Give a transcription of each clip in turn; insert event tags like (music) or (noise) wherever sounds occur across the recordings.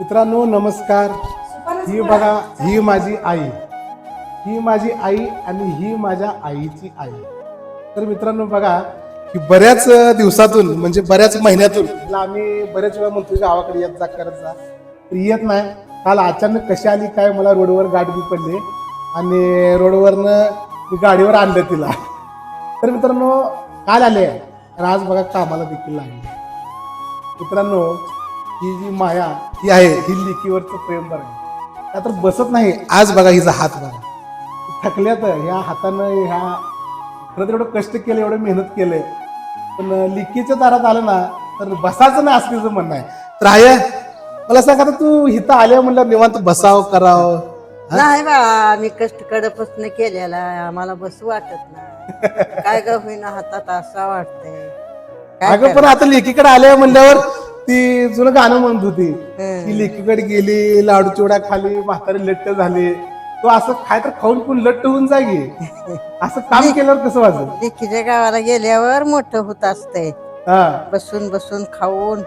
मित्रांनो नमस्कार. ही बघा ही माझी आई. ही माझी आई आणि ही माझ्या आईची आई. तर मित्रांनो बघा की बऱ्याच दिवसातून म्हणजे बऱ्याच महिन्यातून तिला आम्ही बऱ्याच वेळा म्हणतो गावाकडे येत जा करत जा. तर येत नाही. काल अचानक कशी आली काय मला रोडवर गाठ बी पडली. आणि रोडवरनं मी गाडीवर आणलं तिला. तर मित्रांनो काल आले. आणि आज बघा कामाला देखील लागली. मित्रांनो ही जी माया ही आहे ही लिकीवरचं प्रेम बघा का तर बसत नाही. आज बघा हिचा हात बघा. थकल्यात ह्या हातानं ह्या खरं तर एवढं कष्ट केलं एवढं मेहनत केलंय. पण लिकीच्या दारात आलं ना तर बसायचं नाही असं तिचं म्हणणं आहे. तर आहे मला सांग आता तू इथं आल्या म्हणलं निवांत बसाव करावं नाही बा आम्ही कष्ट कडपसन केलेला. आम्हाला बसू वाटत नाही. (laughs) काय ग होईना हातात असा वाटतंय. काय अगं पण आता लेकीकडे आल्या म्हणल्यावर ती जुनं गाणं म्हणत होती. ती लेकीकडे गेली लाडू चिवडा खाली म्हातारी लट्ट झाली. तो असं खाय तर खाऊन पण लट्ट होऊन जागी. (laughs) असं काम केल्यावर कसं वाजत लेकीच्या गावाला गेल्यावर मोठं होत असतंय. हा. बसून बसून खाऊन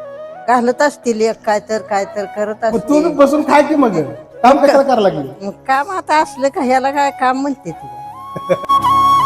घालत असतील एक काय तर काय तर करत मग तू असतील बसून खाय की मग? काम कशाला करायला लागली? काम आता असलं का ह्याला काय काम म्हणते ती? (laughs)